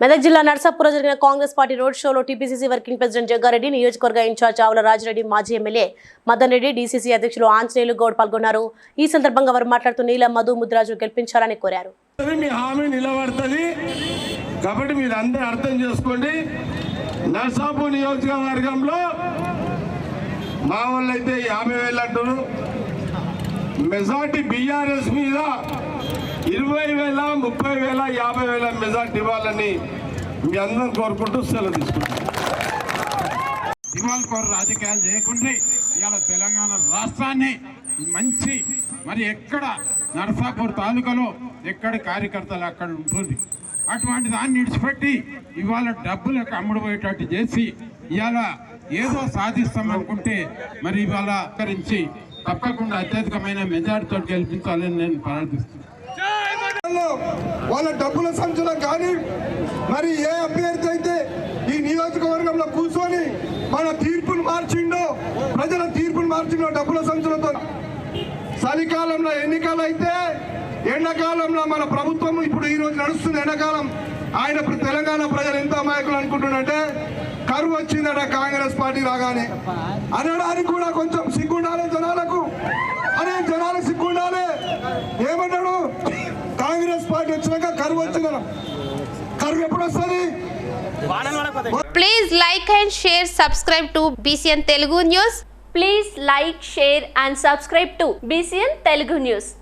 మెదక్ జిల్లా నర్సాపూర్ జరిగిన Congress party road షోలో టీపీసీసీ వర్కింగ్ ప్రెసిడెంట్ జగ్గారెడ్డి నియోజకవర్గ ఇన్ఛార్జ్ ఆవుల రాజిరెడ్డి మాజీ ఎమ్మెల్యే మదన్ రెడ్డి డీసీసీ అధ్యక్షులు ఆంజనేయులు గౌడ్ పాల్గొన్నారు. ఈ సందర్భంగా వారు మాట్లాడుతూ నీలం మధు ముద్రాజు గెలిపించాలని కోరారు. కాబట్టి మీరు అందరూ అర్థం చేసుకోండి. నర్సాపూర్ నియోజకవర్గంలో మా వాళ్ళు అయితే యాభై వేలు అంటున్నారు. మెజార్టీ బీఆర్ఎస్ మీద ఇరవై వేల ముప్పై వేల యాభై వేల మెజార్టీ ఇవ్వాలని మీ అందరం కోరుకుంటూ సెలవు తీసుకుంటాం ఇవాళ కోరు రాజకీయాలు చేయకుండా ఇవాళ తెలంగాణ రాష్ట్రాన్ని మంచి మరి ఎక్కడ నరసాపూర్ తాలూకాలో ఎక్కడ కార్యకర్తలు అక్కడ ఉంటుంది అటువంటి దాన్ని విడిచిపెట్టి ఇవాళ డబ్బులకు అమ్ముడుపోయేటట్టు చేసి ఇవాళ ఏదో సాధిస్తాం అనుకుంటే మరి ఇవాళ కరించి తప్పకుండా అత్యధికమైన మెజార్టీతో గెలిపించాలని నేను ప్రార్థిస్తున్నాను. వాళ్ళ డబ్బుల సంచుల కానీ మరి ఏ అభ్యర్థి అయితే ఈ నియోజకవర్గంలో కూర్చొని మన తీర్పును మార్చిండో ప్రజల తీర్పును మార్చిండో డబ్బుల సంచులతో చలికాలంలో ఎన్నికలు అయితే ఎండాకాలంలో మన ప్రభుత్వం ఇప్పుడు ఈ రోజు నడుస్తుంది ఎండాకాలం. ఆయన తెలంగాణ ప్రజలు ఎంత అమాయకులు అనుకుంటున్నారంటే కరువు వచ్చిందట కాంగ్రెస్ పార్టీ రాగానే. అనడానికి కూడా కొంచెం సిగ్గుండాలి జనాలకు please like and share subscribe to BCN Telugu news please like share and subscribe to BCN Telugu news